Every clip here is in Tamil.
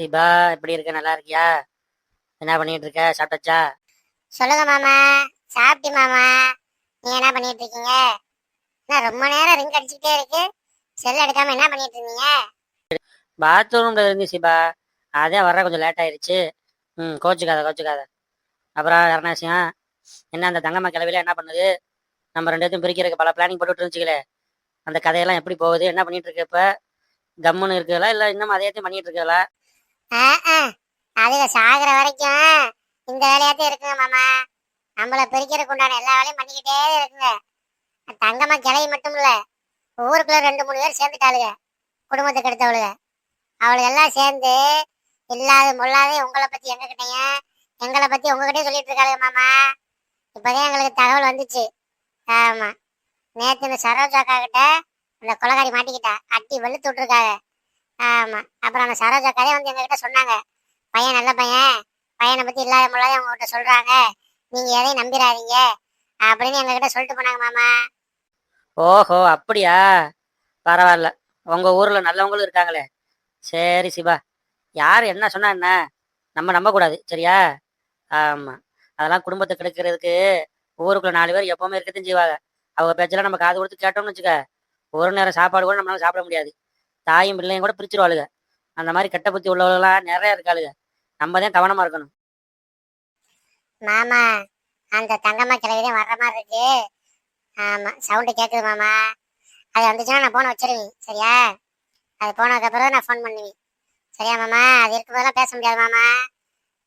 சிபா எப்படி இருக்க? நல்லா இருக்கியா? என்ன பண்ணிட்டு இருக்க? சாப்பிட்டாச்சா? சொல்லுங்க மாமா. சாப்பிட்டி மாமா. நீங்க என்ன பண்ணிட்டு இருக்கீங்க? என்ன ரொம்ப நேரம் ரிங் அடிச்சுக்கிட்டே இருக்கு. செல் எடுக்காம என்ன பண்ணிட்டு இருந்தீங்க? பாத்ரூம்ல இருந்து சிபா. அதே வர கொஞ்சம் லேட் ஆயிருச்சு. ம் கோச்சுக்காத கோச்சுக்காத. அப்புறம் வேற என்ன அந்த தங்கம்மா கிளவில என்ன பண்ணுது? நம்ம ரெண்டு பேர்த்தையும் பிரிக்கிறதுக்கு பல பிளானிங் போட்டுட்டு இருந்துச்சுங்களே அந்த கதையெல்லாம் எப்படி போகுது? என்ன பண்ணிட்டு இருக்கு இப்ப? கம்முன்னு இருக்குங்களா இல்ல இன்னும் அதையத்தையும் பண்ணிட்டு இருக்குங்களா. அதுக சாகுற வரைக்கும் இந்த வேலையாத்தான் இருக்குங்க மாமா. நம்மள பிரிக்கிறதுக்கு உண்டான எல்லா வேலையும் பண்ணிக்கிட்டே இருக்குங்க. தங்கம்மா கிளவி மட்டும் இல்ல ஊருக்குள்ள ரெண்டு மூணு பேர் சேர்ந்துட்டாளுங்க குடும்பத்துக்கு எடுத்தவளுங்க அவளுக்கு எல்லாம் சேர்ந்து இல்லாத முள்ளாத உங்களை பத்தி எங்க எங்களை பத்தி உங்ககிட்டயும் சொல்லிட்டு இருக்காளுங்க மாமா. இப்பதான் எங்களுக்கு தகவல் வந்துச்சு. ஆமா நேத்து இந்த சரோஜாக்கா கிட்ட அந்த கொலகாரி மாட்டிக்கிட்டா அட்டி வெளுத்து விட்டுருக்காங்க. ஆமா. அப்புறம் அந்த சரோஜா கதையை வந்து எங்ககிட்ட சொன்னாங்க. பையன் நல்ல பையன். பையனை பத்தி இல்லாத முள்ளாத உங்ககிட்ட சொல்றாங்க. நீங்க எதையும் நம்பிடாதீங்க அப்படின்னு எங்ககிட்ட சொல்லிட்டு போனாங்க மாமா. ஓஹோ அப்படியா? பரவாயில்ல. உங்க ஊர்ல நல்லவங்களும் இருக்காங்களே. சரி சிவா யார் என்ன சொன்னா என்ன? நம்ம நம்பக்கூடாது சரியா? ஆமா. அதெல்லாம் குடும்பத்தை கெடுக்கிறதுக்கு ஊருக்குள்ள நாலு பேர் எப்பவுமே இருக்கத்தையும் செய்வாங்க. அவங்க பேச்செல்லாம் நம்ம காது கொடுத்து கேட்டோம்னு வச்சுக்க ஒரு நேரம் சாப்பாடு கூட நம்மளால சாப்பிட முடியாது. தாயும் பிள்ளையும் கூட பிரிச்சிருவாளுங்க அந்த மாதிரி கெட்ட புத்தி உள்ளவங்களாம் நிறைய இருக்காளுங்க நம்ம தான் கவனமா இருக்கணும். மாமா அந்த தங்கம்மா கிளவிதான் வர்ற மாதிரி இருக்கு. ஆமா சவுண்டு கேக்குது மாமா. அது வந்துச்சுன்னா நான் போன வச்சிருவேன். சரியா? அது போனதுக்கு அப்புறம் நான் ஃபோன் பண்ணுவேன். சரியா மாமா? அது இருக்கும் போதெல்லாம் பேச முடியாது மாமா.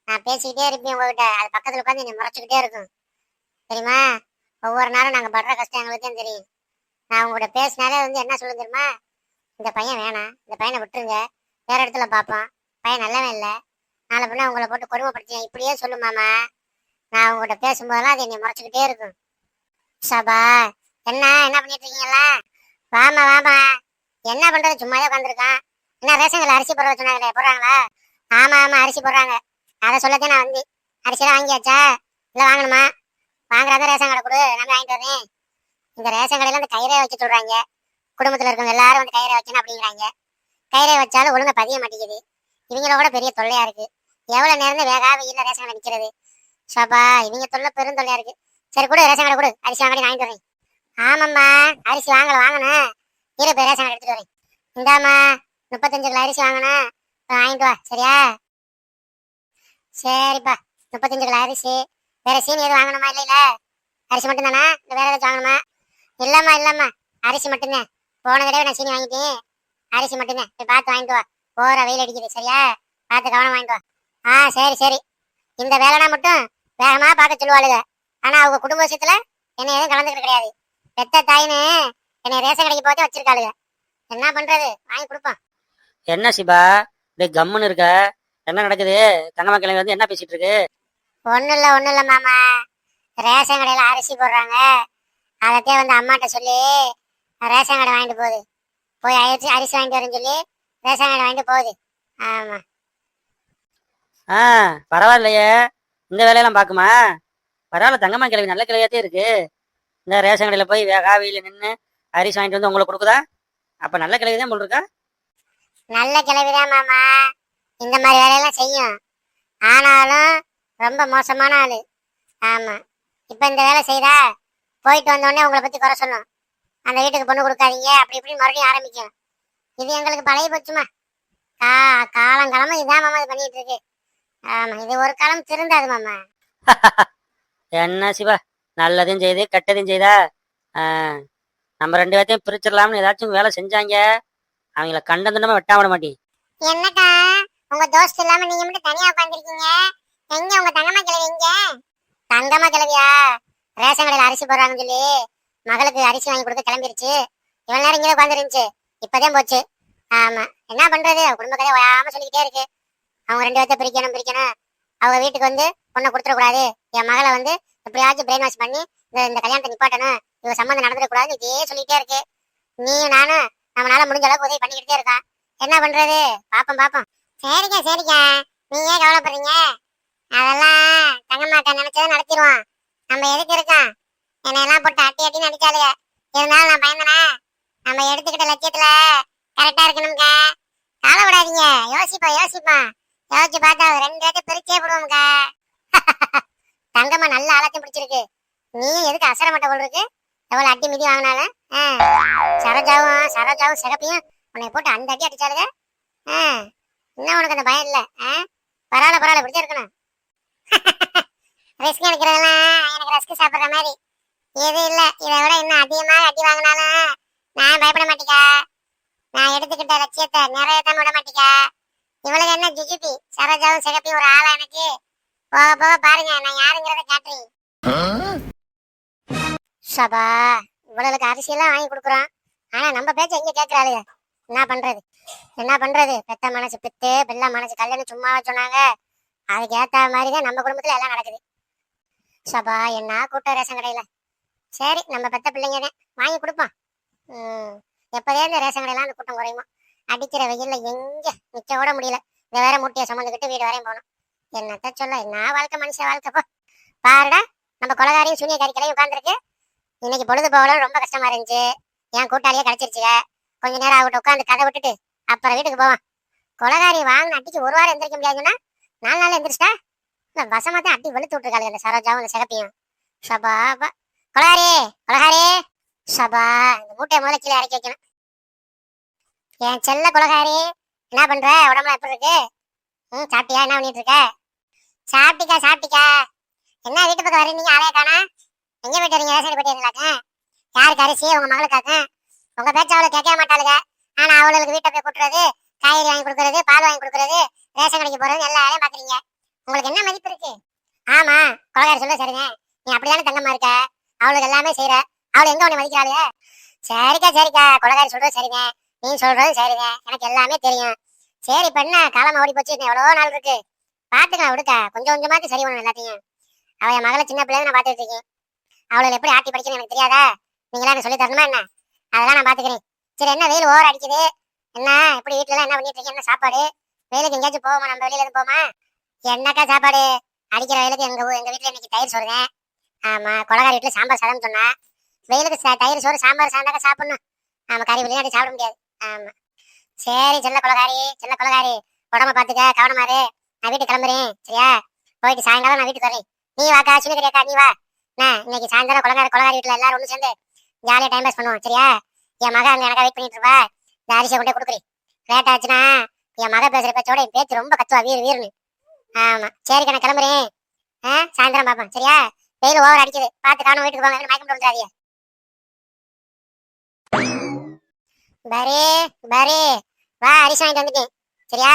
நான் பேசிக்கிட்டே இருப்பேன் உங்ககிட்ட. அது பக்கத்துல உட்காந்து என்னை முறைச்சிக்கிட்டே இருக்கும். தெரியுமா? ஒவ்வொரு நாளும் நாங்க படுற கஷ்டம் எங்களுக்கு தான் தெரியும். நான் உங்ககிட்ட பேசினாலே வந்து என்ன சொல்லுங்க தெரியுமா? இந்த பையன் வேணாம். இந்த பையனை விட்டுருங்க. வேற இடத்துல பார்ப்போம் பையன் நல்லவன் இல்லை. நாளை பின்ன உங்களை போட்டு கொடுமைப்படுத்தி இப்படியே சொல்லு மாமா. நான் உங்கள்கிட்ட பேசும்போதெல்லாம் அது என்னை முறைச்சிக்கிட்டே இருக்கும். சபா என்ன என்ன பண்ணிட்டு இருக்கீங்களா வாமா வாமா. என்ன பண்றது? சும்மாவே உட்காந்துருக்கான். என்ன ரேஷன் அரிசி போடுற சொன்னாங்களே போடுறாங்களா? ஆமா ஆமா அரிசி போடுறாங்க. அதை சொல்லத்தான் நான் வந்து அரிசியெல்லாம் வாங்கியாச்சா? இல்லை வாங்கணுமா? வாங்குறதா ரேஷன் கடை கொடு. நான் வாங்கிட்டு வரேன். இந்த ரேஷன் கடையில் அந்த கயிறே வச்சு சொல்கிறாங்க குடும்பத்துல இருக்கவங்க எல்லாரும் வந்து கயிறை வைக்கணும் அப்படிங்கிறாங்க. கயிறை வச்சாலும் ஒழுங்கா பதிய மாட்டேங்குது. இவங்களோட பெரிய தொல்லையா இருக்கு. எவ்வளவு நேரம் வேகா வெயில ரேஷன் கடை நிற்கிறது ஷோபா இவங்க தொல்லை பெரும் தொல்லையா இருக்கு. சரி கொடு ரேஷன் கடை கொடு. அரிசி வாங்கி வாங்கிட்டு வரேன். ஆமாம்மா அரிசி வாங்கல வாங்கணும் இரு போய் ரேஷன் கடை எடுத்துட்டு வரேன். இந்தாம்மா முப்பத்தஞ்சு கிலோ அரிசி வாங்கணும் வாங்கிட்டு வா சரியா? சரிப்பா முப்பத்தஞ்சு கிலோ அரிசி. வேற சீன் எதுவும் வாங்கணுமா இல்லை அரிசி மட்டும்தானா? வேற ஏதாச்சும் வாங்கணுமா? இல்லம்மா இல்லம்மா. அரிசி மட்டும்தான். போன தடவை நான் சீனி வாங்கிட்டேன் அரிசி மட்டும்தான். போய் பார்த்து வாங்கிட்டு வா. போற வெயில் அடிக்குது சரியா? பார்த்து கவனம் வாங்கிட்டு வா. ஆ சரி சரி. இந்த வேலைனா மட்டும் வேகமா பார்க்க சொல்லுவாளுங்க ஆனா அவங்க குடும்ப விஷயத்துல என்னை எதுவும் கலந்துக்கிட்டு கிடையாது. பெத்த தாயின்னு என்னை ரேஷன் கடைக்கு போட்டு வச்சிருக்காளுங்க என்ன பண்றது? வாங்கி கொடுப்போம். என்ன சிபா? இப்படி கம்முன்னு இருக்க. என்ன நடக்குது? தங்கம்மா கிளம்பி வந்து என்ன பேசிட்டு இருக்கு? ஒண்ணும் இல்ல ஒண்ணும் இல்ல மாமா. ரேஷன் கடையில அரிசி போடுறாங்க. அதத்தே வந்து அம்மாட்ட சொல்லி ரேஷன் கடை வாங்கிட்டு போகுது. போய் அரிசி அரிசி வாங்கிட்டு வரேன்னு சொல்லி ரேஷன் கடை வாங்கிட்டு போகுது. ஆமா. ஆ பரவாயில்லையே. இந்த வேலையெல்லாம் பார்க்குமா? பரவாயில்ல தங்கம்மா கிளவி நல்ல கிளவியாத்தே இருக்கு. இந்த ரேஷன் கடையில் போய் வேகா வெயில நின்று அரிசி வாங்கிட்டு வந்து உங்களுக்கு கொடுக்குதா? அப்போ நல்ல கிளவி தான் போல் இருக்கா? நல்ல கிளவிதான் மாமா. இந்த மாதிரி வேலையெல்லாம் செய்யும். ஆனாலும் ரொம்ப மோசமான ஆளு. ஆமா. இப்ப இந்த வேலை செய்தா? போயிட்டு வந்த உடனே உங்களை பத்தி குறை சொல்லும். அந்த வீட்டுக்கு பொண்ணு கொடுக்காதீங்க. அப்படி இப்படி மறுபடியும் ஆரம்பிக்கும். இது எங்களுக்கு பழைய போச்சுமா. கா காலங்காலமா இதான் மாமா இது பண்ணிட்டு இருக்கு. ஆமா இது ஒரு காலம் திருந்தாது மாமா. என்ன சிவா நல்லதையும் செய்து கெட்டதையும் செய்தா? நம்ம ரெண்டு பேர்த்தையும் பிரிச்சிடலாம்னு ஏதாச்சும் வேலை செஞ்சாங்க. அவங்கள கண்டந்துடமா வெட்டாம விட மாட்டேன். என்னக்கா உங்க தோஸ்து இல்லாம நீங்க மட்டும் தனியா உட்காந்துருக்கீங்க எங்க உங்க தங்கம்மா கிழவி எங்க? தங்கம்மா கிழவியா? ரேஷன் கடையில அரிசி போடுறாங்கன்னு சொல்லி. மகளுக்கு அரிசி வாங்கி கொடுக்க கிளம்பிருச்சு. இவ்வளவு நேரம் இங்கே உட்காந்துருந்துச்சு இப்பதான் போச்சு. ஆமா. என்ன பண்றது? குடும்ப கதை ஓயாம சொல்லிக்கிட்டே இருக்கு. அவங்க ரெண்டு பேர்த்த பிரிக்கணும் பிரிக்கணும். அவங்க வீட்டுக்கு வந்து பொண்ணை கொடுத்துடக்கூடாது. என் மகளை வந்து எப்படியாச்சும் பிரெயின் வாஷ் பண்ணி இந்த இந்த கல்யாணத்தை நிப்பாட்டணும். இவ சம்மந்தம் நடந்துடக்கூடாதுன்னு இதே சொல்லிக்கிட்டே இருக்கு. நீயும் நானும் நம்மளால முடிஞ்ச அளவுக்கு உதவி பண்ணிக்கிட்டே இருக்கா. என்ன பண்றது? பாப்போம் பாப்போம். சரிக்கா சரிக்கா நீங்க ஏன் கவலைப்படுறீங்க? அதெல்லாம் தங்கம்மாக்கா நினைச்சதை நடத்திடுவோம் நம்ம எதுக்கு இருக்கோம் என்னை எல்லாம் போட்டு அட்டி அட்டி நடிச்சாலுங்க இருந்தாலும் நான் பயந்தனே. நம்ம எடுத்துக்கிட்ட லட்சியத்துல கரெக்டா இருக்கணும்க்கா விடாதீங்க யோசிப்பா யோசிப்பான் யோசிச்சு பார்த்தா ஒரு ரெண்டு ரேட்டு பிரிச்சே போடுவோம்க்கா தங்கம்மா நல்ல ஆழத்தையும் பிடிச்சிருக்கு. நீ எதுக்கு அசர மாட்ட போல் இருக்கு? எவ்வளவு அட்டி மிதி வாங்கினாலும் ஆ, சரோஜாவும் சரோஜாவும் சிகப்பையும் உன்னை போட்டு அந்த அடி அடிச்சாளுங்க ஆ, இன்னும் உனக்கு அந்த பயம் இல்லை ஆ? பரவாயில்ல பரவாயில்ல பிடிச்சிருக்கணும். ரிஸ்க் எடுக்கிறதெல்லாம் எனக்கு ரஸ்க் சாப்பிட்ற மாதிரி. எது இல்ல. இதை விட இன்னும் அதிகமா அடி வாங்கினாலும் நான் பயப்பட மாட்டேக்கா. நான் எடுத்துக்கிட்ட லட்சியத்தை நிறைவேற்ற விட மாட்டேக்கா. இவளுக்கு என்ன ஜிஜிபி? சரோஜாவும் சிகப்பி ஒரு ஆளா எனக்கு? போக போக பாருங்க நான் யாருங்கிறத காட்டுறேன். சபா இவளுக்கு அரிசியெல்லாம் வாங்கி கொடுக்குறோம். ஆனா நம்ம பேச்ச எங்க கேக்குறாளுங்க என்ன பண்றது? என்ன பண்றது? பெத்த மனசு பித்து பிள்ளை மனசு கல்யாணம் சும்மா சொன்னாங்க. அதுக்கு ஏத்த மாதிரிதான் நம்ம குடும்பத்துல எல்லாம் நடக்குது. சபா என்ன கூட்டம் ரேஷன் கடையில? சரி நம்ம பெத்த பிள்ளைங்க தான். வாங்கி கொடுப்போம். எப்போதே இந்த ரேஷன் கடையெல்லாம் அந்த கூட்டம் குறையுமா? அடிக்கிற வெயில்ல எங்க நிற்க கூட முடியல. இந்த வேற மூட்டையை சுமந்துக்கிட்டு வீடு வரையும் போகணும். என்னத்த சொல்ல என்ன வாழ்க்கை மனுஷன் வாழ்க்கை போ. பாருடா நம்ம கொலகாரியும் சூனிய கறிக்கலையும் உட்காந்துருக்கு இன்னைக்கு பொழுது போகல ரொம்ப கஷ்டமா இருந்துச்சு. என் கூட்டாளியே கிடைச்சிருச்சுங்க கொஞ்ச நேரம் அவட்ட உட்காந்து கதை விட்டுட்டு அப்புறம் வீட்டுக்கு போவான் கொலகாரி வாங்கின அட்டிக்கு ஒரு வாரம் எந்திரிக்க முடியாதுன்னா நாலு நாள் எந்திரிச்சிட்டா? இல்லை வசமாக தான் அட்டி வெளுத்து விட்டுருக்காங்க இந்த சரோஜாவும் இந்த சிகப்பியும். சபாபா கொலகாரி கொலகாரி. சபா இந்த மூட்டையை முதல்ல கீழே இறக்கி வைக்கணும். என் செல்ல கொலகாரி என்ன பண்ற? உடம்புல எப்படி இருக்கு? ம் சாப்பிட்டியா? என்ன பண்ணிட்டு இருக்க? சாப்பிட்டிக்கா சாப்பிட்டிக்கா. என்ன வீட்டு பக்கம் வரீங்க ஆளே காணா? எங்க போயிட்டு வரீங்க? ரேஷன் போயிட்டு வரீங்களாக்க யாருக்கு அரிசி? உங்க மகளுக்காக்க உங்க பேச்ச அவளை கேட்கவே மாட்டாளுங்க ஆனா அவளுக்கு வீட்டை போய் கூட்டுறது காய்கறி வாங்கி கொடுக்கறது பால் வாங்கி கொடுக்கறது ரேஷன் கடைக்கு போறது எல்லா வேலையும் பாக்குறீங்க. உங்களுக்கு என்ன மதிப்பு இருக்கு? ஆமா கொலகாரி சொல்ல சரிங்க நீ அப்படிதானே தங்கம்மா இருக்க? அவளுக்கு எல்லாமே செய்யற அவளை எங்க உன்னை மதிக்கிறாளே சரிக்கா சரிக்கா. கொலகாரி சொல்றது சரிங்க. நீ சொல்றது சரிங்க. எனக்கு எல்லாமே தெரியும். சரி இப்ப என்ன? காலம் ஓடி போச்சு. எவ்வளோ நாள் இருக்கு. பாத்துக்கலாம் விடுக்கா. கொஞ்சம் கொஞ்சமாக்கு சரி பண்ணணும் எல்லாத்தையும். அவ என் மகளை சின்ன பிள்ளைங்க நான் பாத்துட்டு இருக்கேன். அவளை எப்படி ஆட்டி படிக்கணும் எனக்கு தெரியாதா? நீங்களா எனக்கு சொல்லி தரணுமா என்ன? அதெல்லாம் நான் பாத்துக்கிறேன். சரி என்ன வெயில் ஓவர் அடிக்குது? என்ன? இப்படி வீட்டுல எல்லாம் என்ன பண்ணிட்டு இருக்கீங்க? என்ன சாப்பாடு? வெயிலுக்கு எங்கேயாச்சும் போவோமா? நம்ம வெளியில இருந்து போமா என்னக்கா சாப்பாடு? அடிக்கிற வயலுக்கு எங்க எங்க வீட்டுல இன்னைக்கு தயிர் சொல்றேன் ஆமா கொலகாரி வீட்டுல சாம்பார் சாதம் சொன்னா. வெயிலுக்கு தயிர் சோறு சாம்பார் சாந்தாக்கா சாப்பிடணும். ஆமா கறி வெளியே சாப்பிட முடியாது. ஆமா. சரி செல்ல கொலகாரி செல்ல கொலகாரி. உடம்ப பாத்துக்க கவனமாரு நான் வீட்டுக்கு கிளம்புறேன் சரியா? போயிட்டு சாயங்காலம் நான் வீட்டுக்கு வரேன். நீ வாக்கா சின்ன கரியாக்கா நீ வா. நான் இன்னைக்கு சாயந்தரம் கொலகாரி கொலகாரி வீட்டுல எல்லாரும் ஒண்ணு சேர்ந்து ஜாலியா டைம் பாஸ் பண்ணுவோம் சரியா? என் மகன் அங்க எனக்கா வெயிட் பண்ணிட்டு இருப்பா. இந்த அரிசியை கொண்டே கொடுக்குறேன். லேட் ஆச்சுன்னா என் மகன் பேசுற பேச்சோட என் பேச்சு ரொம்ப கத்துவா வீர் வீர்னு ஆமா. சரி நான் கிளம்புறேன். ஆ சாயந்தரம் பாப்பேன் சரியா? வெயில் ஓவர் அடிக்குது. பார்த்து காணும் வீட்டுக்கு போங்க. மயக்கம் போட்டு பரே பரே. வா அரிசி வாங்கிட்டு வந்துட்டேன். சரியா?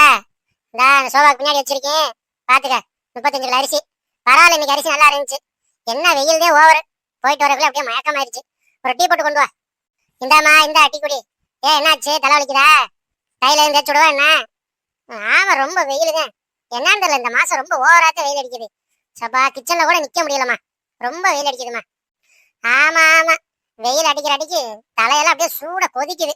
இந்த அந்த சோபாக்கு பின்னாடி வச்சிருக்கேன். பாத்துக்க முப்பத்தஞ்சு கிலோ அரிசி. பரவாயில்ல இன்னைக்கு அரிசி நல்லா இருந்துச்சு. என்ன வெயில் தான் ஓவர். போயிட்டு வரக்குள்ள அப்படியே மயக்கம் ஆயிடுச்சு ஒரு டீ போட்டு கொண்டு வா. இந்தாம்மா இந்தா டீ குடி. ஏ என்னாச்சு? தலை வலிக்குதா? கையில இருந்து வச்சுடுவா விடுவா என்ன? ஆமா ரொம்ப வெயில் தான் என்னன்னு தெரியல இந்த மாசம் ரொம்ப ஓவராத்த வெயில் அடிக்குது. சப்பா கிச்சன்ல கூட நிக்க முடியலம்மா. ரொம்ப வெயில் அடிக்குதுமா ஆமா ஆமா. வெயில் அடிக்கிற அடிக்கு தலையெல்லாம் அப்படியே சூட கொதிக்குது.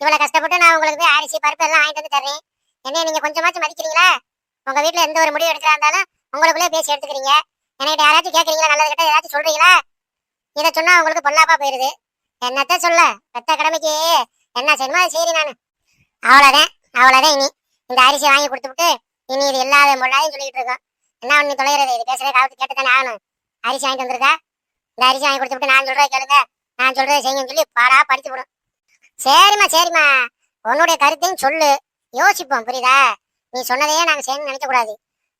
இவ்வளவு கஷ்டப்பட்டு நான் உங்களுக்கு போய் அரிசி பருப்பு எல்லாம் வாங்கிட்டு வந்து தர்றேன். என்ன நீங்க கொஞ்சமாச்சும் மதிக்கிறீங்களா? உங்க வீட்டுல எந்த ஒரு முடிவு எடுக்கிறா இருந்தாலும் உங்களுக்குள்ளே பேசி எடுத்துக்கிறீங்க. என்கிட்ட யாராச்சும் கேட்கறீங்களா? நல்லது கிட்ட ஏதாச்சும் சொல்றீங்களா? இதை சொன்னா உங்களுக்கு பொல்லாப்பா போயிருது. என்னத்த சொல்ல? பெத்த கடமைக்கு. என்ன செய்யணுமோ அதை சரி நானு. அவ்வளோதான் அவ்வளோதான் இனி. இந்த அரிசி வாங்கி கொடுத்துட்டு இனி இது இல்லாத முள்ளாதையும் சொல்லிக்கிட்டு இருக்கோம். என்ன பண்ணி தொலைகிறது? இது பேசுறதே காலத்து கேட்டு தானே ஆகணும். அரிசி வாங்கிட்டு வந்துருக்கா? இந்த அரிசி வாங்கி கொடுத்துட்டு நான் சொல்றதை கேளுங்க. நான் சொல்றதை செய்யுங்கன்னு சொல்லி பாடா படிச்சு விடும் சரிம்மா சரிம்மா. உன்னுடைய கருத்தையும் சொல்லு. யோசிப்போம் புரியுதா? நீ சொன்னதையே நாங்கள் செய்யணும்னு நினைக்கக்கூடாது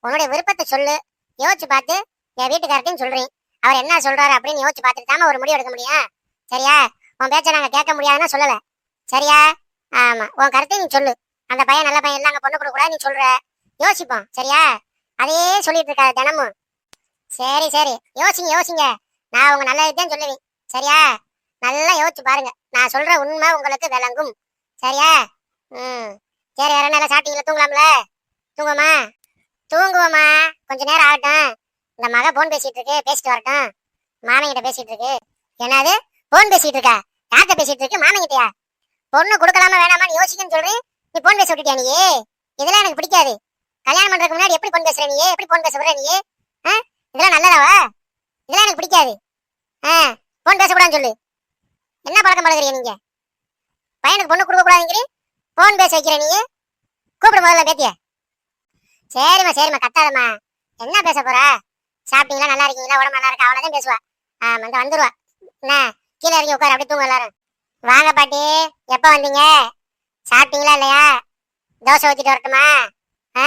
உன்னுடைய விருப்பத்தை சொல்லு. யோசிச்சு பார்த்து என் வீட்டுக்கார்ட்டையும் சொல்கிறேன் அவர் என்ன சொல்கிறாரு அப்படின்னு யோசிச்சு பார்த்துட்டு தாம ஒரு முடிவு எடுக்க முடியும். சரியா? உன் பேச்சை நாங்கள் கேட்க முடியாதுன்னு சொல்லலை. சரியா? ஆமா. உன் கருத்தை நீ சொல்லு. அந்த பையன் நல்ல பையன் எல்லாம் அங்கே பொண்ணு கொடுக்கூடாது நீ சொல்கிற யோசிப்போம். சரியா? அதையே சொல்லிட்டு இருக்காது தினமும். சரி சரி. யோசிங்க யோசிங்க. நான் உங்க நல்லதுதான் சொல்லுவேன். சரியா? நல்லா யோசிச்சு பாருங்க. நான் சொல்ற உண்மை உங்களுக்கு விளங்கும். சரியா? ம். சரி வேற நல்லா சாப்பிட்டீங்களா? தூங்கலாம்ல? தூங்குமா தூங்குவோமா கொஞ்ச நேரம் ஆகட்டும். இந்த மக போன் பேசிட்டு இருக்கு. பேசிட்டு வரட்டும். மாமங்கிட்ட பேசிட்டு இருக்கு. என்னது? போன் பேசிட்டு இருக்கா? யார்கிட்ட பேசிட்டு இருக்கு? மாமிகிட்டயா பொண்ணு கொடுக்கலாமா வேணாமான்னு யோசிக்கன்னு சொல்றேன். நீ போன் பேச விட்டுட்டியா நீ இதெல்லாம் எனக்கு பிடிக்காது. கல்யாணம் பண்றதுக்கு முன்னாடி எப்படி போன் பேசுற நீ எப்படி போன் பேச விடுற நீ ஆ? இதெல்லாம் நல்லதாவா? இதெல்லாம் எனக்கு பிடிக்காது. ஆ போன் பேசக்கூடாதுன்னு சொல்லு. என்ன பழக்கம் பழகிறீங்க நீங்க? பையனுக்கு பொண்ணு கொடுக்கக்கூடாதுங்கிறீ? போன் பேச வைக்கிற நீ? கூப்பிடு முதல்ல பேத்திய. சரிம்மா சரிம்மா கத்தாதம்மா. என்ன பேச போற? சாப்பிட்டீங்களா? நல்லா இருக்கீங்களா? உடம்பு நல்லா இருக்கா? அவ்வளோதான் பேசுவா. ஆ வந்து வந்துருவா. என்ன? கீழே இறங்கி உட்காரு. அப்படியே தூங்க எல்லாரும். வாங்க பாட்டி. எப்போ வந்தீங்க? சாப்பிட்டீங்களா இல்லையா? தோசை ஊற்றிட்டு வரட்டுமா? ஆ?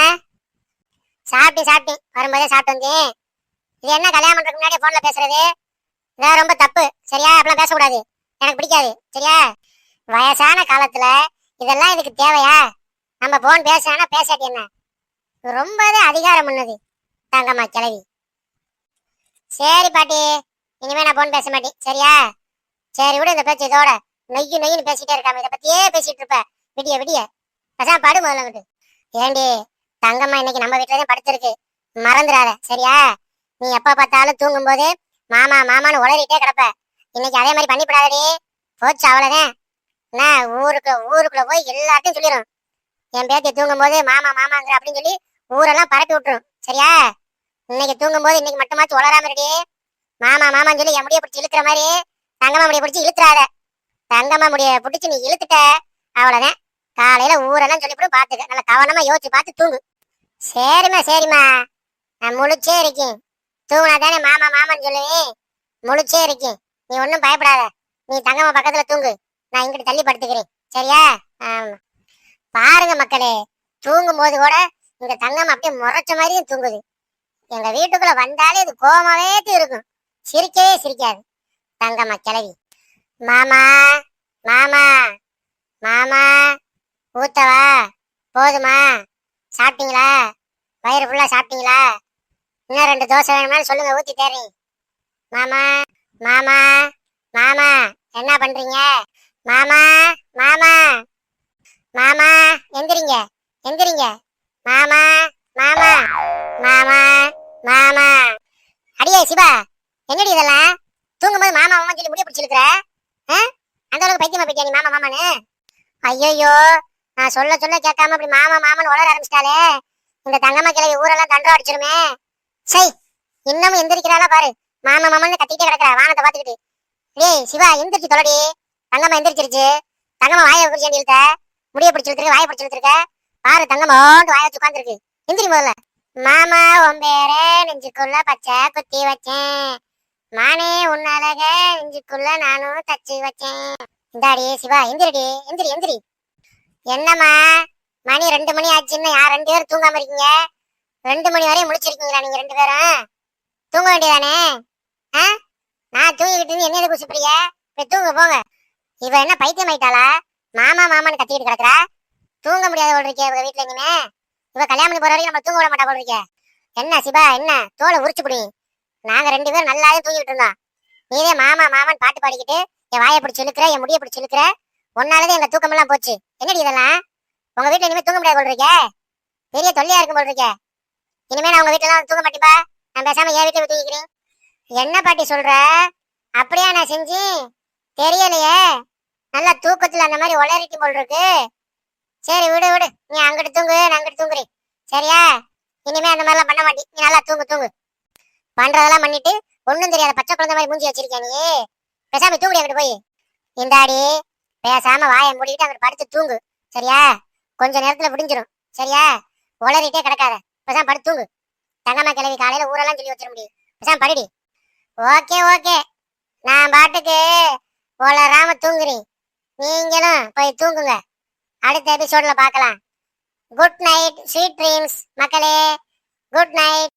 சாப்பிட்டேன் சாப்பிட்டேன். வரும்போதே சாப்பிட்டு வந்தேன். இது என்ன கல்யாணம் பண்றதுக்கு முன்னாடி போன்ல பேசுறது? இதெல்லாம் ரொம்ப தப்பு. சரியா? அப்படிலாம் பேசக்கூடாது. எனக்கு பிடிக்காது. சரியா? வயசான காலத்துல இதெல்லாம் இதுக்கு தேவையா? நம்ம போன் பேசுனா பேசாட்டி என்ன? ரொம்பவே அதிகாரம் உள்ளது தங்கம்மா கிளவி சரி பாட்டி. இனிமே நான் போன் பேச மாட்டேன். சரியா? சரி விடு இந்த பேச்சு இதோட. நொய்யு நொய்யுன்னு பேசிட்டே இருக்காம இதை பத்தியே பேசிட்டு இருப்ப. விடிய விடிய. அதான் படு முதல்ல ஏண்டி தங்கம்மா இன்னைக்கு நம்ம வீட்டுல தான் படுத்திருக்கு. மறந்துடாத. சரியா? நீ எப்ப பார்த்தாலும் தூங்கும் போது மாமா மாமான்னு உளறிட்டே கிடப்ப. இன்னைக்கு அதே மாதிரி பண்ணிவிடாதடி போச்சு அவ்வளவுதான். என்ன ஊருக்கு ஊருக்குள்ள போய் எல்லாத்தையும் சொல்லிடும் என் பேத்தி தூங்கும் போது மாமா மாமாங்கிற அப்படின்னு சொல்லி ஊரெல்லாம் பரப்பி விட்டுரும். சரியா? இன்னைக்கு தூங்கும் போது இன்னைக்கு மட்டுமாச்சும் உளராம இருடி. மாமா மாமான்னு சொல்லி என் முடிய பிடிச்சி இழுக்கிற மாதிரி தங்கம்மா முடிய பிடிச்சி இழுத்துறாத. தங்கம்மா முடிய பிடிச்சி நீ இழுத்துட்ட. அவ்வளவுதான். காலையில ஊரெல்லாம் சொல்லிவிடும் பாத்துக்க. நல்லா கவனமா யோசிச்சு பார்த்து தூங்கு. சரிம்மா சரிம்மா. நான் முழிச்சே இருக்கேன். தூங்கினா தானே மாமா மாமான்னு சொல்லுவேன் முழிச்சே இருக்கேன் நீ ஒன்றும் பயப்படாத. நீ தங்கம்மா பக்கத்தில் தூங்கு. நான் இங்கிட்டு தள்ளி படுத்துக்கிறேன். சரியா? ஆமா. பாருங்க மக்களே தூங்கும் போது கூட இந்த தங்கம் அப்படியே முறைச்ச மாதிரியும் தூங்குது. எங்க வீட்டுக்குள்ள வந்தாலே இது கோமாவே இருக்கும். சிரிக்கவே சிரிக்காது. தங்கம்மா கிளவி. மாமா மாமா மாமா ஊத்தவா? போதுமா? சாப்பிட்டீங்களா? வயிறு ஃபுல்லாக சாப்பிட்டீங்களா? இன்னும் ரெண்டு தோசை வேணுமான்னு சொல்லுங்க ஊத்தி தரேன் மாமா மாமா மாமா என்ன பண்றீங்க? மாமா மாமா மாமா எந்திரிங்க எந்திரிங்க. மாமா மாமா மாமா மாமா. அடியே சிவா என்னடி இதெல்லாம்? தூங்கும்போது மாமா மாமா சொல்லி முடிய பிடிச்சிருக்கிற? அந்த அளவுக்கு பைத்தியமா பைத்தியா நீ மாமா மாமான்னு? ஐயோ நான் சொல்ல சொல்ல கேட்காம இப்படி மாமா மாமான்னு வளர ஆரம்பிச்சிட்டாலே இந்த தங்கம்மா கிளவி ஊரெல்லாம் தண்டோ அடிச்சிருமே. சை இன்னமும் எந்திரிக்கிறாளா பாரு. மாமா மாமான்னு கத்திட்டே கிடக்குறா. வானத்தை பாத்துக்கிட்டு டேய் சிவா எந்திரிச்சு தொலடி. தங்கம்மா எந்திரிச்சிருச்சு. தங்கம்மா வாயை குறிச்சு இழுத்த? முடிய பிடிச்சி இழுத்துருக்கு வாயை பிடிச்சி இழுத்துருக்க? பாரு தங்கம்மாண்டு வாயை வச்சு உட்காந்துருக்கு எந்திரி முதல்ல. மாமா உன் பேரே நெஞ்சுக்குள்ள பச்சை குத்தி வச்சேன். மானே உன் அழக நெஞ்சுக்குள்ள நானும் தச்சு வச்சேன். இந்தாடி சிவா எந்திரிடி எந்திரி எந்திரி. என்னம்மா? மணி ரெண்டு மணி ஆச்சுன்னு யார் ரெண்டு பேரும் தூங்காம இருக்கீங்க? ரெண்டு மணி வரையும் முடிச்சிருக்கீங்களா நீங்க ரெண்டு பேரும்? தூங்க வேண்டியதானே? ஆ? நான் தூங்கிக்கிட்டு இருந்து என்ன குசிப்பிடிய சுப்பிடிய போய் தூங்க போங்க. இவ என்ன பைத்தியம் ஆயிட்டாளா? மாமா மாமான்னு கத்திக்கிட்டு கிடக்குறா? தூங்க முடியாத போல் இருக்கே இவங்க வீட்டுல இனிமே. இவ கல்யாணம் பண்ணி போற வரைக்கும் நம்ம தூங்க விட மாட்டா போல் இருக்கே. என்ன சிபா என்ன? தோலை உரிச்சு புடி. நாங்க ரெண்டு பேரும் நல்லாவே தூங்கிட்டு இருந்தோம். நீதே மாமா மாமான்னு பாட்டு பாடிக்கிட்டு என் வாயை பிடிச்சி இழுக்கிற என் முடியை பிடிச்சி இழுக்கிற. ஒன்னாலதான் எங்க தூக்கம் எல்லாம் போச்சு. என்னடி இதெல்லாம்? உங்க வீட்டுல இனிமே தூங்க முடியாது போல் இருக்கே. பெரிய தொல்லையா இருக்கும் போல் இருக்கே. இனிமே நான் உங்க வீட்டுல தூங்க மாட்டேப்பா நான் பேசாம என் வீட்டுல தூங்கிக்கிறேன். என்ன பாட்டி சொல்ற? அப்படியா நான் செஞ்சு? தெரியலையே. நல்லா தூக்கத்துல அந்த மாதிரி ஒளரிட்டி போல் இருக்கு. சரி விடு விடு. நீ அங்கிட்டு தூங்கு நான் அங்கிட்டு தூங்குறேன். சரியா? இனிமே அந்த மாதிரிலாம் பண்ண மாட்டேன் நீ நல்லா தூங்கு தூங்கு. பண்றதெல்லாம் பண்ணிட்டு ஒன்றும் தெரியாத பச்சை குழந்தை மாதிரி மூஞ்சி வச்சிருக்கியா நீ? பேசாம தூங்குடி அங்கிட்டு போய். இந்தாடி பேசாம வாயை மூடிட்டு அங்கிட்டு படுத்து தூங்கு. சரியா? கொஞ்ச நேரத்துல விடிஞ்சிரும் சரியா? உளறிட்டே கிடக்காத. பேசாம படுத்து தூங்கு. தங்கம்மா கிளவி காலையில ஊரெல்லாம் சொல்லி வச்சிட முடியும். பேசாம படிடி. Okay okay. நான் பாட்டுக்கு உளராம தூங்குறேன். நீங்களும் போய் தூங்குங்க. அடுத்த எபிசோட்ல பார்க்கலாம். குட் நைட் ஸ்வீட் ட்ரீம்ஸ் மக்களே குட் நைட்